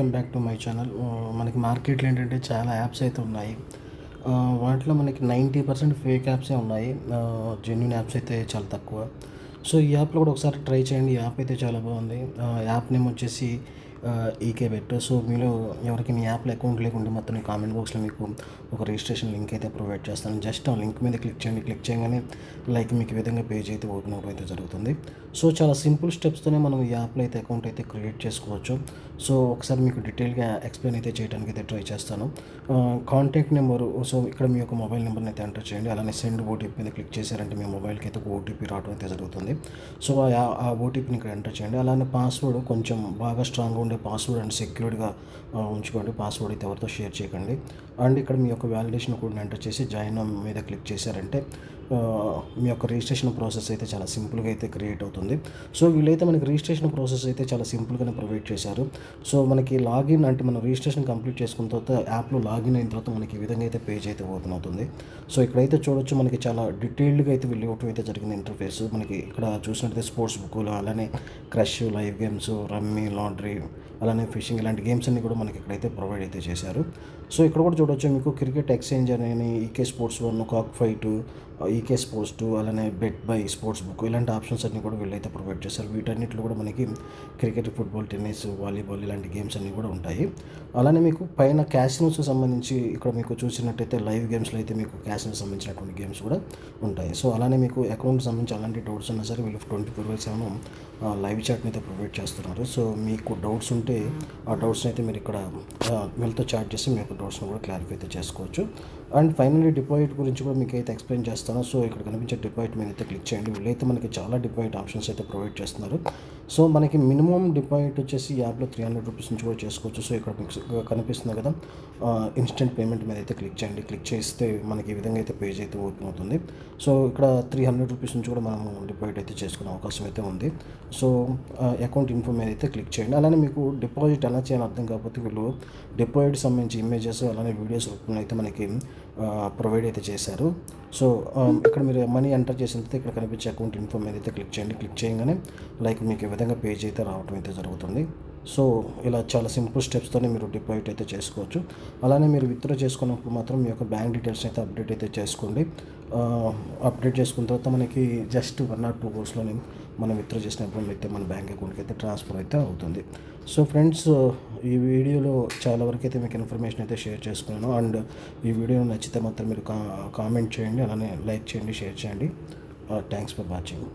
Welcome back to my channel మనకి మార్కెట్లో ఏంటంటే చాలా యాప్స్ అయితే ఉన్నాయి. Uh, వాటిలో మనకి నైంటీ పర్సెంట్ ఫేక్ యాప్సే ఉన్నాయి. Uh, జెన్యున్ యాప్స్ అయితే చాలా తక్కువ. సో ఈ యాప్లో కూడా ఒకసారి ట్రై చేయండి. యాప్ అయితే చాలా బాగుంది. Uh, యాప్ నేమ్ వచ్చేసి ఈకే బెట్ సో మీలో ఎవరికి మీ యాప్లో అకౌంట్ లేకుంటే మొత్తం కామెంట్ బాక్స్లో మీకు ఒక రిజిస్ట్రేషన్ లింక్ అయితే ప్రొవైడ్ చేస్తాను. జస్ట్ ఆ లింక్ మీద క్లిక్ చేయండి. క్లిక్ చేయగానే లైక్ మీకు విధంగా పేజ్ అయితే ఓపెన్ అవ్వడం అయితే జరుగుతుంది. సో చాలా సింపుల్ స్టెప్స్తోనే మనం ఈ యాప్లో అయితే అకౌంట్ అయితే క్రియేట్ చేసుకోవచ్చు. సో ఒకసారి మీకు డీటెయిల్గా ఎక్స్ప్లెయిన్ అయితే చేయడానికి అయితే ట్రై చేస్తాను. కాంటాక్ట్ నెంబరు సో ఇక్కడ మీ యొక్క మొబైల్ నెంబర్ని అయితే ఎంటర్ చేయండి. అలానే సెండ్ ఓటీపీ మీద క్లిక్ చేశారంటే మీ మొబైల్కి అయితే ఒక ఓటీపీ రావడం అయితే జరుగుతుంది. సో ఆ ఆ ఓటీపీని ఇక్కడ ఎంటర్ చేయండి. అలానే పాస్వర్డ్ కొంచెం బాగా స్ట్రాంగ్గా ఉండే పాస్వర్డ్ అండ్ సెక్యూర్డ్గా ఉంచుకోండి. పాస్వర్డ్ అయితే ఎవరితో షేర్ చేయకండి. అండ్ ఇక్కడ మీ యొక్క వ్యాలిడేషన్ కూడా ఎంటర్ చేసి జాయిన్ మీద క్లిక్ చేశారంటే మీ యొక్క రిజిస్ట్రేషన్ ప్రాసెస్ అయితే చాలా సింపుల్గా అయితే క్రియేట్ అవుతుంది. సో వీళ్ళైతే మనకి రిజిస్ట్రేషన్ ప్రాసెస్ అయితే చాలా సింపుల్గానే ప్రొవైడ్ చేశారు. సో మనకి లాగిన్ అంటే మనం రిజిస్ట్రేషన్ కంప్లీట్ చేసుకున్న తర్వాత యాప్లో లాగిన్ అయిన తర్వాత మనకి ఈ విధంగా అయితే పేజ్ అయితే ఓపెన్ అవుతుంది. సో ఇక్కడైతే చూడొచ్చు మనకి చాలా డీటెయిల్డ్గా అయితే వెళ్ళి ఇవ్వటం అయితే జరిగింది ఇంటర్ఫేస్. మనకి ఇక్కడ చూసినట్టయితే స్పోర్ట్స్ బుక్లు అలానే క్రష్ లైవ్ గేమ్స్ రమ్మీ లాండ్రీ అలానే ఫిషింగ్ ఇలాంటి గేమ్స్ అన్ని కూడా మనకి ఇక్కడైతే ప్రొవైడ్ అయితే చేశారు. సో ఇక్కడ కూడా చూడొచ్చు మీకు క్రికెట్ ఎక్స్చేంజ్ అని EK sports one cock fight EK sports two అలానే బెట్ బై స్పోర్ట్స్ బుక్ ఇలాంటి ఆప్షన్స్ అన్నీ కూడా వీళ్ళైతే ప్రొవైడ్ చేస్తారు వీటన్నిటిలో కూడా మనకి క్రికెట్ ఫుట్బాల్ టెన్నిస్ వాలీబాల్ ఇలాంటి గేమ్స్ అన్నీ కూడా ఉంటాయి. అలానే మీకు పైన క్యాసినోస్కి సంబంధించి ఇక్కడ మీకు చూసినట్టయితే లైవ్ గేమ్స్లో అయితే మీకు క్యాసినోస్ సంబంధించినటువంటి గేమ్స్ కూడా ఉంటాయి. సో అలానే మీకు అకౌంట్ సంబంధించి అలాంటి డౌట్స్ ఉన్నా సరే వీళ్ళు twenty four by seven live చాట్ని అయితే ప్రొవైడ్ చేస్తున్నారు. సో మీకు డౌట్స్ ఉంటే ఆ డౌట్స్ని అయితే మీరు ఇక్కడ వీళ్ళతో చాట్ చేసి మీ యొక్క డౌట్స్ని కూడా క్లారిఫై అయితే చేసుకోవచ్చు. అండ్ ఫైనల్లీ డిపాజిట్ గురించి కూడా మీకు అయితే ఎక్స్ప్లెయిన్ చేస్తాను. సో ఇక్కడ కనిపించే డిపాజిట్ మీద అయితే క్లిక్ చేయండి. వీళ్ళైతే మనకి చాలా డిపాజిట్ ఆప్షన్స్ అయితే ప్రొవైడ్ చేస్తున్నారు. సో మనకి మినిమం డిపాజిట్ వచ్చేసి యాప్లో త్రీ హండ్రెడ్ రూపీస్ నుంచి కూడా చేసుకోవచ్చు. సో ఇక్కడ మీకు కనిపిస్తుంది కదా. ఇన్స్టెంట్ పేమెంట్ మీద అయితే క్లిక్ చేయండి. క్లిక్ చేస్తే మనకి ఈ విధంగా అయితే పేజ్ అయితే ఓపెన్ అవుతుంది. సో ఇక్కడ త్రీ హండ్రెడ్ రూపీస్ నుంచి కూడా మనం డిపాజిట్ అయితే చేసుకునే అవకాశం అయితే ఉంది. సో అకౌంట్ ఇన్ఫో మీద అయితే క్లిక్ చేయండి. అలానే మీకు డిపాజిట్ ఎలా చేయాలని అర్థం కాకపోతే వీళ్ళు డిపాజిట్ సంబంధించి ఇమేజెస్ అలానే వీడియోస్ రూపంలో అయితే మనకి ప్రొవైడ్ అయితే చేశారు. సో ఇక్కడ మీరు మనీ ఎంటర్ చేసిన తర్వాత ఇక్కడ కనిపించే అకౌంట్ ఇన్ఫో మీద అయితే క్లిక్ చేయండి. క్లిక్ చేయగానే లైక్ మీకు విధంగా పేజ్ అయితే రావడం అయితే జరుగుతుంది. సో ఇలా చాలా సింపుల్ స్టెప్స్తోనే మీరు డిపాజిట్ అయితే చేసుకోవచ్చు. అలానే మీరు విత్డ్రా చేసుకున్నప్పుడు మాత్రం మీ యొక్క బ్యాంక్ డీటెయిల్స్ అయితే అప్డేట్ అయితే చేసుకోండి. అప్డేట్ చేసుకున్న తర్వాత మనకి జస్ట్ వన్ ఆర్ టూ అవర్స్లోనే మనం విత్డ్రా చేసినప్పుడు అయితే మన బ్యాంక్ అకౌంట్కి అయితే ట్రాన్స్ఫర్ అయితే అవుతుంది. సో ఫ్రెండ్స్ ఈ వీడియోలో చాలా వరకు అయితే మీకు ఇన్ఫర్మేషన్ అయితే షేర్ చేసుకున్నాను. అండ్ ఈ వీడియో నచ్చితే మాత్రం మీరు కా కామెంట్ చేయండి. అలానే లైక్ చేయండి షేర్ చేయండి. Thanks for watching.